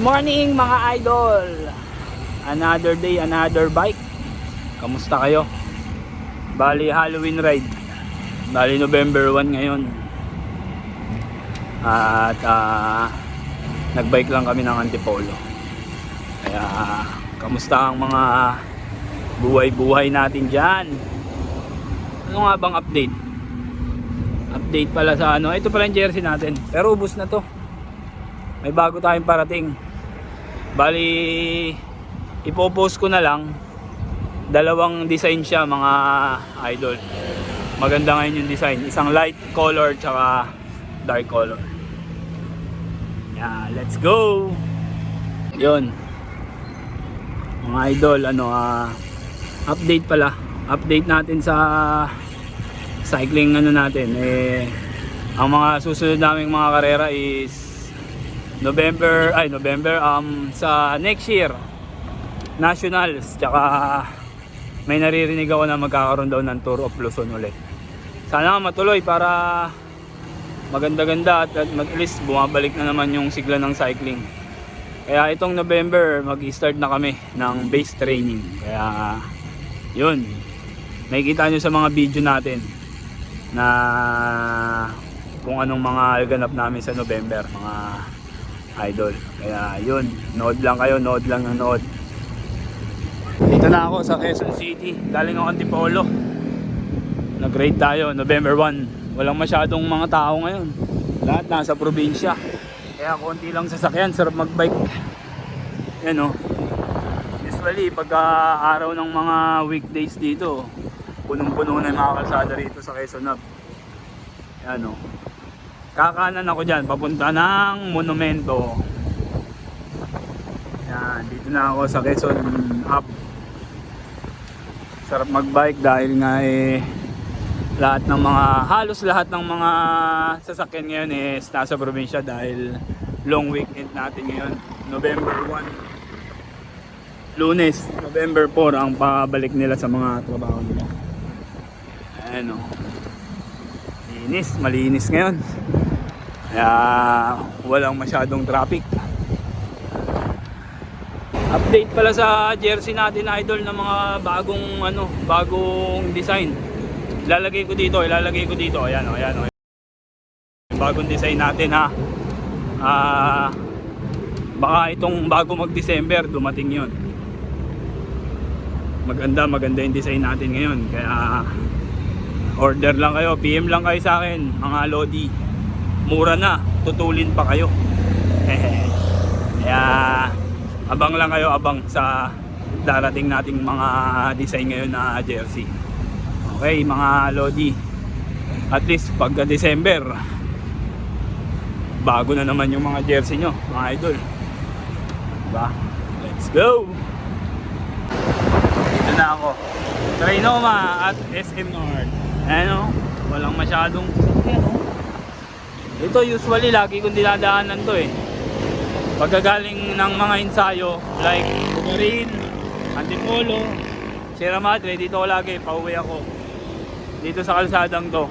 Morning mga idol. Another day, another bike. Kamusta kayo? Bali Halloween ride. Bali November 1 ngayon. At ah, Nagbike lang kami ng Antipolo. Kaya Kamusta ang mga Buhay-buhay natin dyan? Ano nga bang update? Update pala sa ano Ito pala yung jersey natin. Pero ubus na to. May bago tayong parating bali ipopost ko na lang. Dalawang design siya mga idol. Maganda ngayon yung design. Isang light color tsaka dark color. Yeah let's go! Yun. Mga idol ano ah update pala. Update natin sa cycling ano natin eh ang mga susunod naming mga karera is November ay November um sa next year Nationals tsaka may naririnig ako na magkakaroon daw ng Tour of Luzon ulit. Sana matuloy para maganda-ganda at, at at least bumabalik na naman yung sigla ng cycling. Kaya itong November mag-start na kami ng base training. Kaya yun. Makikita nyo sa mga video natin na kung anong mga ganap namin sa November, mga idol. Kaya yun, nood lang kayo, nood lang ng nood. Dito na ako sa Quezon City. Galing ako Antipolo. Nag-ride tayo, November 1. Walang masyadong mga tao ngayon. Lahat nasa probinsya. Kaya konti lang sasakyan, sarap mag-bike. Yan o. Usually, pagka araw ng mga weekdays dito, punong-puno na yung mga kalsada rito sa Quezon Hub. Yan o. Kakanan ako dyan, papunta ng monumento. Yan, dito na ako sa Quezon Up. Sarap magbike dahil nga eh lahat ng mga, halos lahat ng mga sasakyan ngayon is nasa probinsya dahil long weekend natin ngayon. November 1. Lunes, November 4 ang pabalik nila sa mga trabaho nila. Ayan o. Linis, malinis ngayon. Kaya walang masyadong traffic. Update pala sa jersey natin idol ng mga bagong ano, bagong design. Ilalagay ko dito, ilalagay ko dito. Ayan oh, ayan oh. Bagong design natin ha. Ah baka itong bago mag-December dumating 'yon. Maganda, maganda yung design natin ngayon. Kaya order lang kayo, PM lang kayo sa akin, mga lodi mura na, tutulin pa kayo. Kaya abang lang kayo, abang sa darating nating mga design ngayon na jersey. Okay, mga lodi. At least pagka December, bago na naman yung mga jersey nyo, mga idol. Diba? Let's go! Dito na ako. Trinoma at SM North. Ano? Walang masyadong ano? Ito usually lagi kong dinadaanan to eh. Pagkagaling ng mga ensayo like Bugarin, Antipolo, Sierra Madre, dito ako lagi, pauwi ako. Dito sa kalsadang to.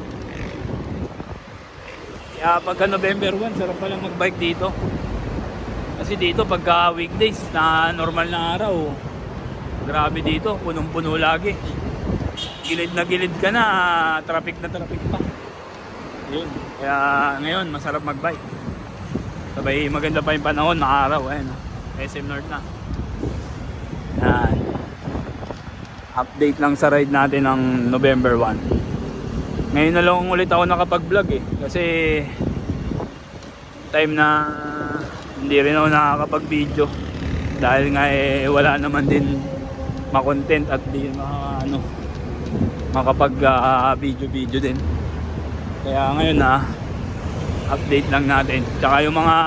Kaya pagka November 1, sarap pala magbike dito. Kasi dito pagka weekdays na normal na araw, grabe dito, punong-puno lagi. Gilid na gilid ka na, traffic na traffic pa. Yun. Kaya ngayon, masarap magbike. Sabay maganda pa yung panahon, maaraw. Ayan. SM North na. Yan. Update lang sa ride natin ng November 1. Ngayon na lang ulit ako nakapag-vlog eh. Kasi time na hindi rin ako nakakapag-video. Dahil nga eh wala naman din makontent at di maka, ano, makapag ah, video-video din. Kaya ngayon na update lang natin. Tsaka yung mga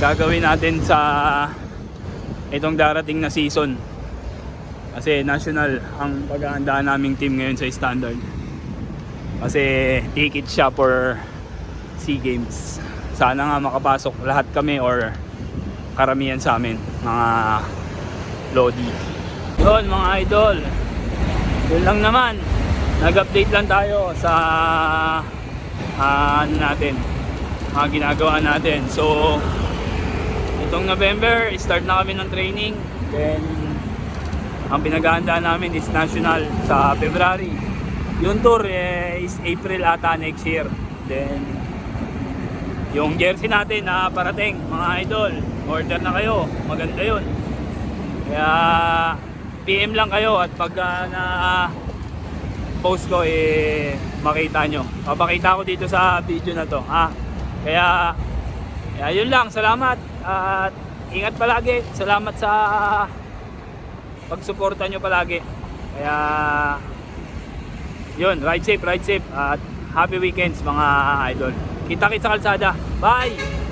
gagawin natin sa itong darating na season. Kasi national ang paghahandaan naming team ngayon sa standard. Kasi ticket siya for SEA Games. Sana nga makapasok lahat kami or karamihan sa amin mga Lodi. Yun mga idol. Yun lang naman nag-update lang tayo sa ano natin mga ginagawa natin so Itong November, start na kami ng training. Then, ang pinag-aanda namin is national sa February. Yung tour eh, is April ata next year. Then, yung jersey natin na parating, mga idol, order na kayo. Maganda yun. Kaya, PM lang kayo at pag ah, na post ko eh makita nyo. Papakita ko dito sa video na to. Ha? Kaya, kaya yun lang. Salamat. At ingat palagi. Salamat sa pagsuporta nyo palagi. Kaya, yun. Ride safe, ride safe. At happy weekends mga idol. Kita-kita sa kalsada. Bye!